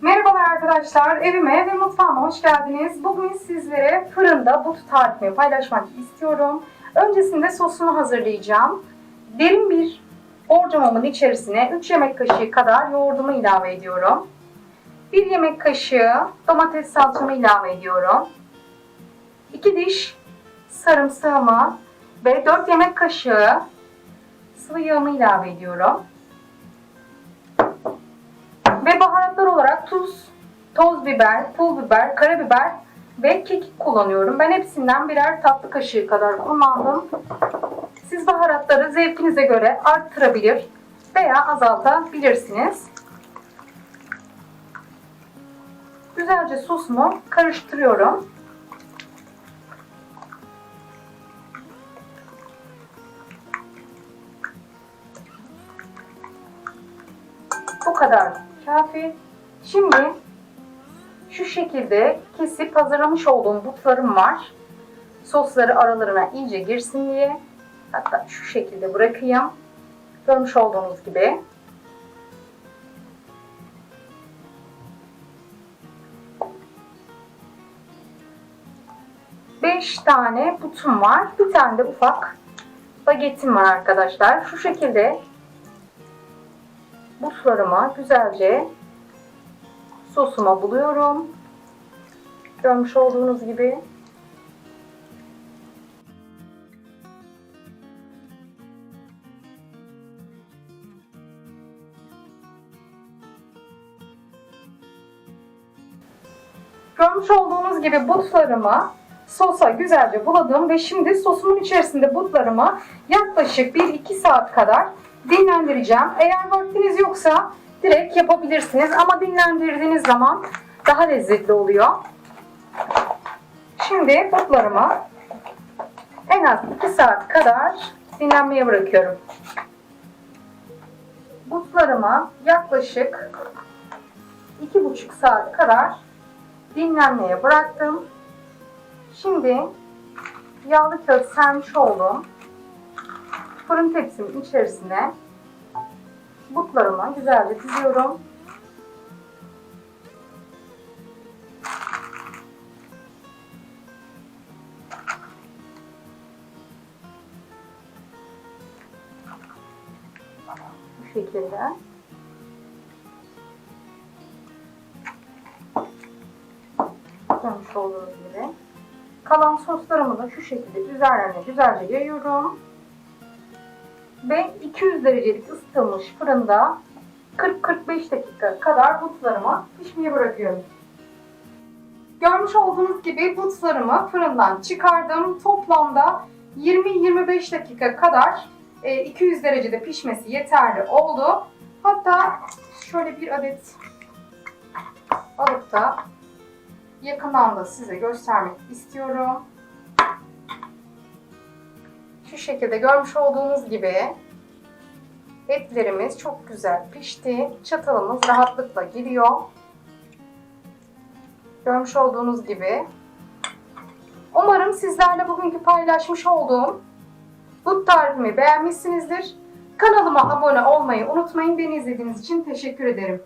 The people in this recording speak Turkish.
Merhabalar arkadaşlar, evime ve mutfağıma hoş geldiniz. Bugün sizlere fırında but tarifimi paylaşmak istiyorum. Öncesinde sosunu hazırlayacağım. Derin bir borcamamın içerisine 3 yemek kaşığı kadar yoğurdumu ilave ediyorum. 1 yemek kaşığı domates salçamı ilave ediyorum. 2 diş sarımsağımı ve 4 yemek kaşığı sıvı yağımı ilave ediyorum. Ve baharatlar olarak tuz, toz biber, pul biber, karabiber ve kekik kullanıyorum. Ben hepsinden birer tatlı kaşığı kadar kullandım. Siz baharatları zevkinize göre arttırabilir veya azaltabilirsiniz. Güzelce sosumu karıştırıyorum. Bu kadar kafi. Şimdi şu şekilde kesip hazırlamış olduğum butlarım var. Sosları aralarına iyice girsin diye. Hatta şu şekilde bırakayım. Görmüş olduğunuz gibi. Beş tane butum var. Bir tane de ufak bagetim var arkadaşlar. Şu şekilde butlarıma güzelce sosuma buluyorum. Görmüş olduğunuz gibi. Görmüş olduğunuz gibi butlarımı sosa güzelce buladım ve şimdi sosumun içerisinde butlarımı yaklaşık 1-2 saat kadar dinlendireceğim. Eğer vaktiniz yoksa direkt yapabilirsiniz ama dinlendirdiğiniz zaman daha lezzetli oluyor. Şimdi butlarımı en az 2 saat kadar dinlenmeye bırakıyorum. Butlarımı yaklaşık 2,5 saat kadar dinlenmeye bıraktım. Şimdi yağlı kağıt sermiş olduğum fırın tepsimin içerisine butlarımı güzelce diziyorum. Bu şekilde. Görmüş olduğunuz gibi. Kalan soslarımı da şu şekilde üzerlerine güzelce yayıyorum ve 200 derecelik ısıtılmış fırında 40-45 dakika kadar butlarımı pişmeye bırakıyorum. Görmüş olduğunuz gibi butlarımı fırından çıkardım. Toplamda 20-25 dakika kadar e, 200 derecede pişmesi yeterli oldu. Hatta şöyle bir adet alıp da yakından da size göstermek istiyorum. Şu şekilde görmüş olduğunuz gibi etlerimiz çok güzel pişti. Çatalımız rahatlıkla giriyor. Görmüş olduğunuz gibi. Umarım sizlerle bugünkü paylaşmış olduğum bu tarifimi beğenmişsinizdir. Kanalıma abone olmayı unutmayın. Beni izlediğiniz için teşekkür ederim.